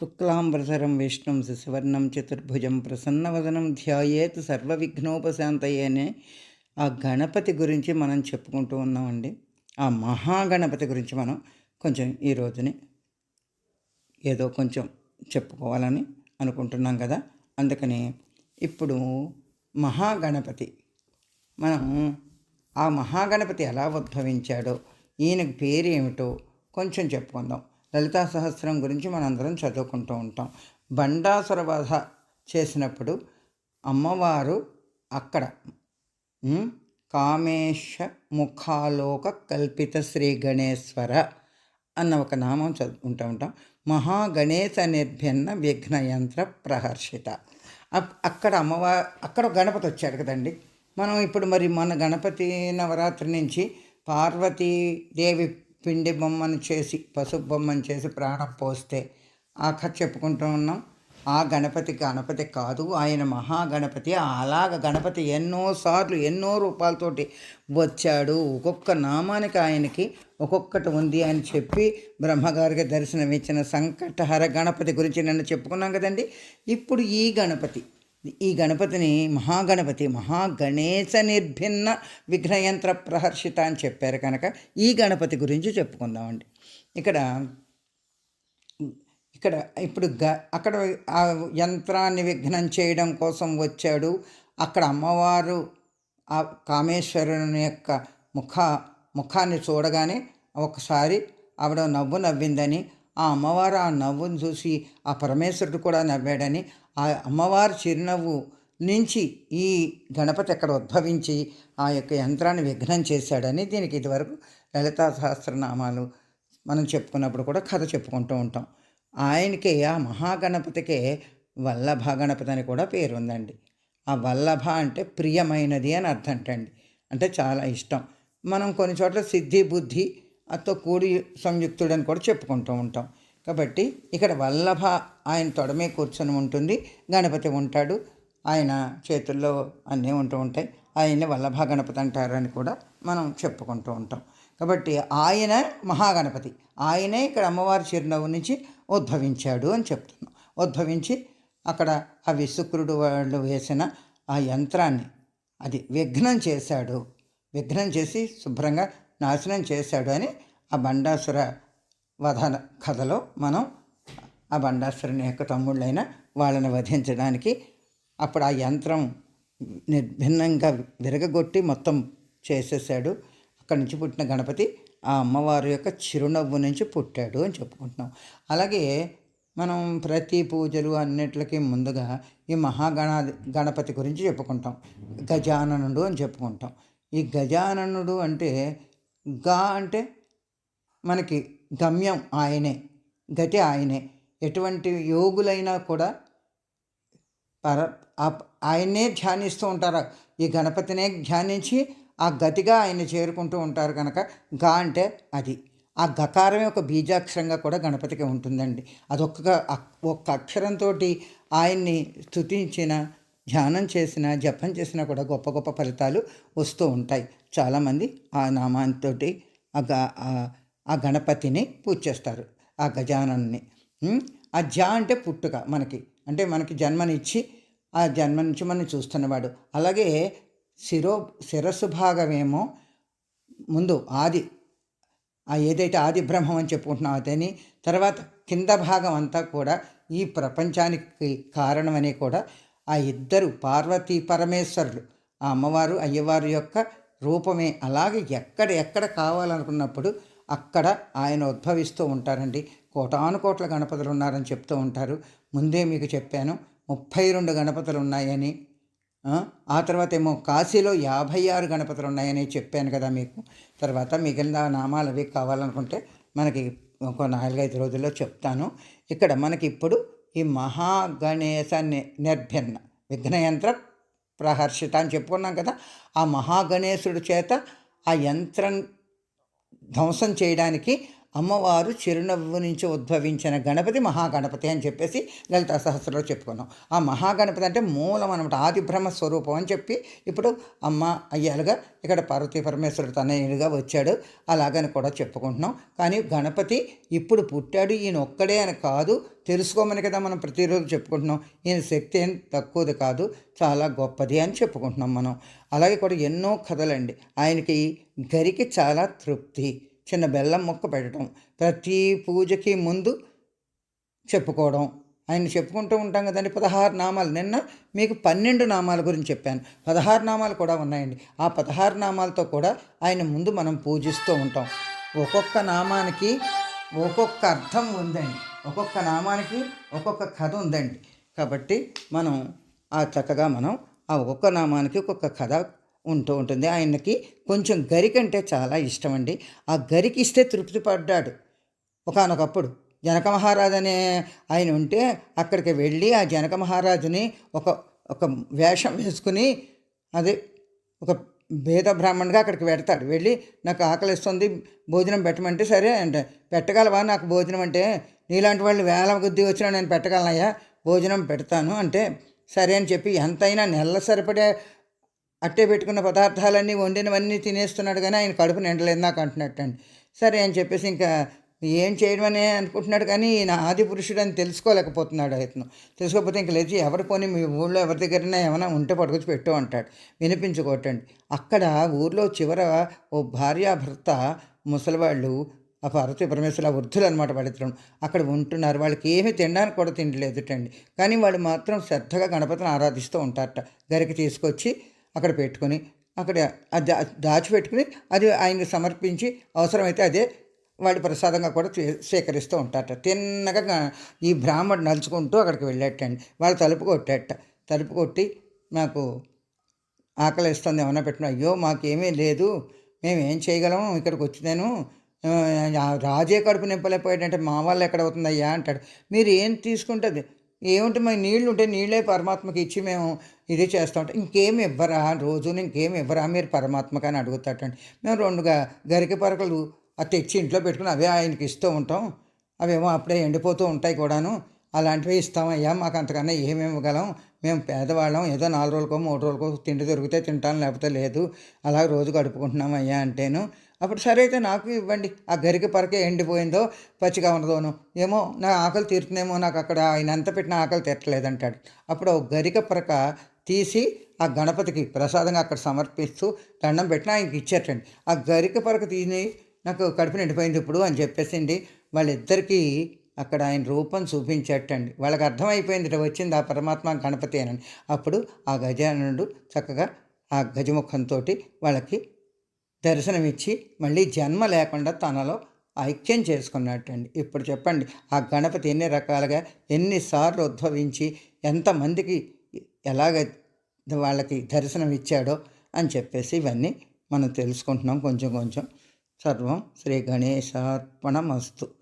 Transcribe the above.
శుక్లాంబరధరం విష్ణుం సువర్ణం చతుర్భుజం ప్రసన్నవదనం ధ్యాయేత్ సర్వ విఘ్నోపశాంతయ్యనే ఆ గణపతి గురించి మనం చెప్పుకుంటూ ఉన్నామండి. ఆ మహాగణపతి గురించి మనం కొంచెం ఈ రోజుని ఏదో కొంచెం చెప్పుకోవాలని అనుకుంటున్నాం కదా. అందుకని ఇప్పుడు మహాగణపతి మనం ఆ మహాగణపతి ఎలా ఉద్భవించాడో ఈయనకు పేరు ఏమిటో కొంచెం చెప్పుకుందాం. లలితా సహస్రం గురించి మనందరం చదువుకుంటూ ఉంటాం. బండాసుర వధ చేసినప్పుడు అమ్మవారు అక్కడ కామేశ ముఖాలోక కల్పిత శ్రీ గణేశ్వర అన్న ఒక నామం చదువుకుంటూ ఉంటాం. మహాగణేశ నిర్భిన్న విఘ్నయంత్ర ప్రహర్షిత. అక్కడ అమ్మవారు అక్కడ గణపతి వచ్చాడు కదండి. మనం ఇప్పుడు మరి మన గణపతి నవరాత్రి నుంచి పార్వతీదేవి పిండి బొమ్మను చేసి పసుపు బొమ్మను చేసి ప్రాణం పోస్తే ఆ కథ చెప్పుకుంటూ ఉన్నాం. ఆ గణపతి గణపతి కాదు ఆయన మహాగణపతి. అలాగ గణపతి ఎన్నోసార్లు ఎన్నో రూపాలతోటి వచ్చాడు. ఒక్కొక్క నామానికి ఆయనకి ఒక్కొక్కటి ఉంది అని చెప్పి బ్రహ్మగారికి దర్శనమిచ్చిన సంకటహర గణపతి గురించి నన్ను చెప్పుకున్నాం కదండి. ఇప్పుడు ఈ గణపతి ఈ గణపతిని మహాగణపతి మహాగణేశ నిర్భిన్న విఘ్నయంత్ర ప్రహర్షిత అని చెప్పారు కనుక ఈ గణపతి గురించి చెప్పుకుందామండి. ఇక్కడ ఇక్కడ ఇప్పుడు గ అక్కడ ఆ యంత్రాన్ని విఘ్నం చేయడం కోసం వచ్చాడు. అక్కడ అమ్మవారు ఆ కామేశ్వరుని యొక్క ముఖ ముఖాన్ని చూడగానే ఒకసారి ఆవిడ నవ్వు నవ్విందని ఆ అమ్మవారు ఆ నవ్వును చూసి ఆ పరమేశ్వరుడు కూడా నవ్వాడని ఆ అమ్మవారి చిరునవ్వు నుంచి ఈ గణపతి అక్కడ ఉద్భవించి ఆ యొక్క యంత్రాన్ని విఘ్నం చేశాడని దీనికి ఇదివరకు లలితా సహస్రనామాలు మనం చెప్పుకున్నప్పుడు కూడా కథ చెప్పుకుంటూ ఉంటాం. ఆయనకి ఆ మహాగణపతికే వల్లభ గణపతి అని కూడా పేరు ఉందండి. ఆ వల్లభ అంటే ప్రియమైనది అని అర్థం అంటండి. అంటే చాలా ఇష్టం. మనం కొన్ని చోట్ల సిద్ధి బుద్ధి అతో కూడి సంయుక్తుడని కూడా చెప్పుకుంటూ ఉంటాం. కాబట్టి ఇక్కడ వల్లభ ఆయన తొడమే కూర్చొని ఉంటుంది. గణపతి ఉంటాడు. ఆయన చేతుల్లో అన్నీ ఉంటూ ఉంటాయి. ఆయన్ని వల్లభ గణపతి అంటారని కూడా మనం చెప్పుకుంటూ ఉంటాం. కాబట్టి ఆయన మహాగణపతి. ఆయనే ఇక్కడ అమ్మవారి చిరునవ్వు నుంచి ఉద్భవించాడు అని చెప్తున్నాం. ఉద్భవించి అక్కడ ఆ విశుక్రుడు వాళ్ళు వేసిన ఆ యంత్రాన్ని అది విఘ్నం చేశాడు. విఘ్నం చేసి శుభ్రంగా నాశనం చేశాడు అని ఆ బండాసుర వధన కథలో మనం ఆ బండాసురుని యొక్క తమ్ముళ్ళైన వాళ్ళని వధించడానికి అప్పుడు ఆ యంత్రం నిర్భిన్నంగా విరగగొట్టి మొత్తం చేసేసాడు అక్కడి నుంచి పుట్టిన గణపతి ఆ అమ్మవారి యొక్క చిరునవ్వు నుంచి పుట్టాడు అని చెప్పుకుంటున్నాం. అలాగే మనం ప్రతి పూజలు అన్నిటికీ ముందుగా ఈ మహాగణ గణపతి గురించి చెప్పుకుంటాం. గజాననుడు అని చెప్పుకుంటాం. ఈ గజాననుడు అంటే గా అంటే మనకి గమ్యం ఆయనే గతి ఆయనే. ఎటువంటి యోగులైనా కూడా పర ఆయన్నే ధ్యానిస్తూ ఉంటారు. ఈ గణపతినే ధ్యానించి ఆ గతిగా ఆయన చేరుకుంటూ ఉంటారు కనుక గా అంటే అది. ఆ గకారమే ఒక బీజాక్షరంగా కూడా గణపతికి ఉంటుందండి. అదొక్క ఒక్క అక్షరంతో ఆయన్ని స్తుతించిన ధ్యానం చేసిన జపం చేసినా కూడా గొప్ప గొప్ప ఫలితాలు వస్తూ ఉంటాయి. చాలామంది ఆ నామాంతో ఆ గ- ఆ- గణపతిని పూజ చేస్తారు ఆ గజానన్ని. ఆ జా అంటే పుట్టుక మనకి. అంటే మనకి జన్మనిచ్చి ఆ జన్మ నుంచి మనం చూస్తున్నవాడు. అలాగే శిరో శిరస్సు భాగమేమో ముందు ఆది ఆ ఏదైతే ఆది బ్రహ్మం అని చెప్పుకుంటున్నాం అతని తర్వాత కింద భాగం అంతా కూడా ఈ ప్రపంచానికి కారణమని కూడా ఆ ఇద్దరు పార్వతీ పరమేశ్వరులు ఆ అమ్మవారు అయ్యవారి యొక్క రూపమే. అలాగే ఎక్కడ ఎక్కడ కావాలనుకున్నప్పుడు అక్కడ ఆయన ఉద్భవిస్తూ ఉంటారండి. కోటాను కోట్ల గణపతులు ఉన్నారని చెప్తూ ఉంటారు. ముందే మీకు చెప్పాను ముప్పై రెండు గణపతులు ఉన్నాయని. ఆ, తర్వాత ఏమో కాశీలో యాభై ఆరు గణపతులు ఉన్నాయని చెప్పాను కదా మీకు. తర్వాత మిగిలిన నామాలు అవి కావాలనుకుంటే మనకి ఒక నాలుగైదు రోజుల్లో చెప్తాను. ఇక్కడ మనకి ఇప్పుడు ఈ మహాగణేశ నిర్భిన్న విఘ్నయంత్ర ప్రహర్షిత అని చెప్పుకున్నాం కదా. ఆ మహాగణేశుడి చేత ఆ యంత్రం ధ్వంసం చేయడానికి అమ్మవారు చిరునవ్వు నుంచి ఉద్భవించిన గణపతి మహాగణపతి అని చెప్పేసి లలిత సహస్రలో చెప్పుకున్నాం. ఆ మహాగణపతి అంటే మూలం అనమాట ఆదిబ్రహ్మ స్వరూపం అని చెప్పి ఇప్పుడు అమ్మ అయ్యాలుగా ఇక్కడ పార్వతీ పరమేశ్వరుడు తనయుడిగా వచ్చాడు అలాగని కూడా చెప్పుకుంటున్నాం. కానీ గణపతి ఇప్పుడు పుట్టాడు ఈయన ఒక్కడే అని కాదు తెలుసుకోమని కదా మనం ప్రతిరోజు చెప్పుకుంటున్నాం. ఈయన శక్తి ఏం తక్కువది కాదు చాలా గొప్పది అని చెప్పుకుంటున్నాం మనం. అలాగే కూడా ఎన్నో కథలండి. ఆయనకి గరికి చాలా తృప్తి. చిన్న బెల్లం ముక్క పెట్టడం ప్రతి పూజకి ముందు చెప్పుకోవడం. ఆయన చెప్పుకుంటూ ఉంటాం కదండి. పదహారు నామాలు. నిన్న మీకు పన్నెండు నామాల గురించి చెప్పాను. పదహారు నామాలు కూడా ఉన్నాయండి. ఆ పదహారు నామాలతో కూడా ఆయన ముందు మనం పూజిస్తూ ఉంటాం. ఒక్కొక్క నామానికి ఒక్కొక్క అర్థం ఉందండి. ఒక్కొక్క నామానికి ఒక్కొక్క కథ ఉందండి. కాబట్టి మనం ఆ చక్కగా మనం ఆ ఒక్కొక్క నామానికి ఒక్కొక్క కథ ఉంటూ ఉంటుంది. ఆయనకి కొంచెం గరికంటే చాలా ఇష్టం అండి ఆ గరికి ఇస్తే తృప్తి పడ్డాడు. ఒకనొకప్పుడు జనక మహారాజు అనే ఆయన ఉంటే అక్కడికి వెళ్ళి ఆ జనక మహారాజుని ఒక ఒక వేషం వేసుకుని అదే ఒక భేద బ్రాహ్మణుగా అక్కడికి పెడతాడు. వెళ్ళి నాకు ఆకలిస్తుంది భోజనం పెట్టమంటే సరే అంటే పెట్టగలవా నాకు భోజనం అంటే? నీలాంటి వాళ్ళు వేల కొద్దీ వచ్చినా నేను పెట్టగలనయ్యా భోజనం పెడతాను అంటే సరే అని చెప్పి ఎంతైనా నెల సరిపడే అట్టే పెట్టుకున్న పదార్థాలన్నీ వండినవన్నీ తినేస్తున్నాడు కానీ ఆయన కడుపు నిండలేదు నాకు అంటున్నట్టు అండి సరే అని చెప్పేసి ఇంకా ఏం చేయడం అనుకుంటున్నాడు కానీ ఈయన ఆది పురుషుడు అని తెలుసుకోలేకపోతున్నాడు అతను తెలుసుకోకపోతే ఇంక లేచి ఎవరి పోనీ మీ ఊళ్ళో ఎవరి దగ్గరైనా ఏమైనా ఉంటే పట్టుకొచ్చి పెట్టు అంటాడు. వినిపించుకోటండి అక్కడ ఊర్లో చివర ఓ భార్యాభర్త ముసలివాళ్ళు ఆ పార్వతీ పరమేశ్వర వృద్ధులు అనమాట వాళ్ళిద్దరం. అక్కడ ఉంటున్నారు. వాళ్ళకి ఏమీ తినడానికి కూడా తిండిలేదుటండి కానీ వాళ్ళు మాత్రం శ్రద్ధగా గణపతిని ఆరాధిస్తూ ఉంటారట. గరికి తీసుకొచ్చి అక్కడ పెట్టుకొని అక్కడ దాచిపెట్టుకుని అది ఆయనకు సమర్పించి అవసరమైతే అదే వాళ్ళు ప్రసాదంగా కూడా స్వీకరిస్తూ ఉంటారట. తిన్నగా ఈ బ్రాహ్మడు నలుచుకుంటూ అక్కడికి వెళ్ళేటండి వాళ్ళు తలుపు కొట్టేట. తలుపు కొట్టి నాకు ఆకలి ఇస్తుంది ఏమన్నా పెట్టిన అయ్యో మాకేమీ లేదు. మేము ఏం చేయగలం ఇక్కడికి వచ్చినాను రాజే కడుపు నింపలేకపోయాడంటే మా వాళ్ళు ఎక్కడ అవుతుందయ్యా అంటాడు. మీరు ఏం తీసుకుంటుంది? ఏముంటే మరి నీళ్ళు ఉంటే నీళ్ళే పరమాత్మకి ఇచ్చి మేము ఇది చేస్తూ ఉంటాం ఇంకేమి ఇవ్వరా? రోజు ఇంకేమి ఇవ్వరా మీరు పరమాత్మకి అని అడుగుతాటండి మేము రెండుగా గరిక పరకలు అది తెచ్చి ఇంట్లో పెట్టుకుని అవే ఆయనకి ఇస్తూ ఉంటాం. అవేమో అప్పుడే ఎండిపోతూ ఉంటాయి కూడాను. అలాంటివి ఇస్తామయ్యా మాకు అంతకన్నా ఏమి ఇవ్వగలం. మేము పేదవాళ్ళం ఏదో నాలుగు రోజులకో మూడు రోజులకో తిండి దొరికితే తింటాను లేకపోతే లేదు. అలా రోజు గడుపుకుంటున్నామయ్యా అంటేను అప్పుడు సరే అయితే నాకు ఇవ్వండి. ఆ గరిక పరకే ఎండిపోయిందో పచ్చిగా ఉన్నదోను. ఏమో నా ఆకలి తీరుతుందేమో నాకు అక్కడ ఆయన ఎంత పెట్టిన ఆకలి తీరట్లేదంటాడు. అప్పుడు ఒక గరిక పరక తీసి ఆ గణపతికి ప్రసాదంగా అక్కడ సమర్పిస్తూ దండం పెట్టిన ఆయనకి ఇచ్చేటండి. ఆ గరిక పరక తీసి నాకు కడుపు నిండిపోయింది ఇప్పుడు అని చెప్పేసిండి వాళ్ళిద్దరికీ అక్కడ ఆయన రూపం చూపించేటండి. వాళ్ళకి అర్థమైపోయింది వచ్చింది ఆ పరమాత్మ గణపతి అని. అప్పుడు ఆ గజానుడు చక్కగా ఆ గజముఖంతో వాళ్ళకి దర్శనమిచ్చి మళ్ళీ జన్మ లేకుండా తనలో ఐక్యం చేసుకున్నట్టండి. ఇప్పుడు చెప్పండి ఆ గణపతి ఎన్ని రకాలుగా ఎన్నిసార్లు ఉద్భవించి ఎంతమందికి ఎలాగ వాళ్ళకి దర్శనం ఇచ్చాడో అని చెప్పేసి ఇవన్నీ మనం తెలుసుకుంటున్నాం. కొంచెం కొంచెం. సర్వం శ్రీ గణేశార్పణమస్తు.